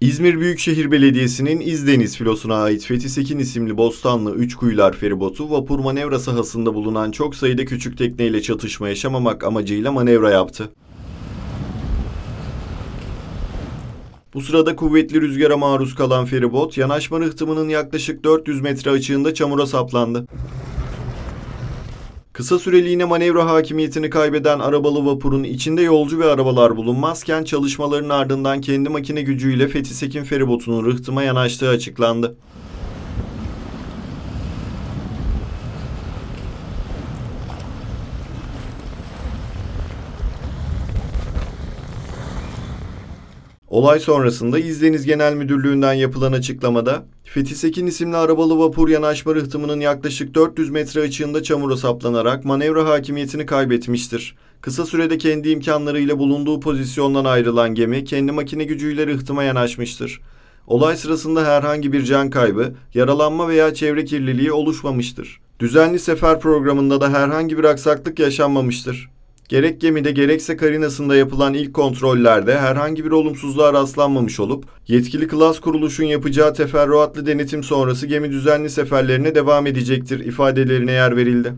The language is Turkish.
İzmir Büyükşehir Belediyesi'nin İzdeniz filosuna ait Fethi Sekin isimli Bostanlı Üç Kuyular feribotu vapur manevra sahasında bulunan çok sayıda küçük tekneyle çatışma yaşamamak amacıyla manevra yaptı. Bu sırada kuvvetli rüzgara maruz kalan feribot yanaşma rıhtımının yaklaşık 400 metre açığında çamura saplandı. Kısa süreliğine manevra hakimiyetini kaybeden arabalı vapurun içinde yolcu ve arabalar bulunmazken çalışmaların ardından kendi makine gücüyle Fethi Sekin feribotunun rıhtıma yanaştığı açıklandı. Olay sonrasında İzdeniz Genel Müdürlüğü'nden yapılan açıklamada Fethi Sekin isimli arabalı vapur yanaşma rıhtımının yaklaşık 400 metre açığında çamura saplanarak manevra hakimiyetini kaybetmiştir. Kısa sürede kendi imkanlarıyla bulunduğu pozisyondan ayrılan gemi kendi makine gücüyle rıhtıma yanaşmıştır. Olay sırasında herhangi bir can kaybı, yaralanma veya çevre kirliliği oluşmamıştır. Düzenli sefer programında da herhangi bir aksaklık yaşanmamıştır. Gerek gemide gerekse karinasında yapılan ilk kontrollerde herhangi bir olumsuzluğa rastlanmamış olup, yetkili klas kuruluşun yapacağı teferruatlı denetim sonrası gemi düzenli seferlerine devam edecektir ifadelerine yer verildi.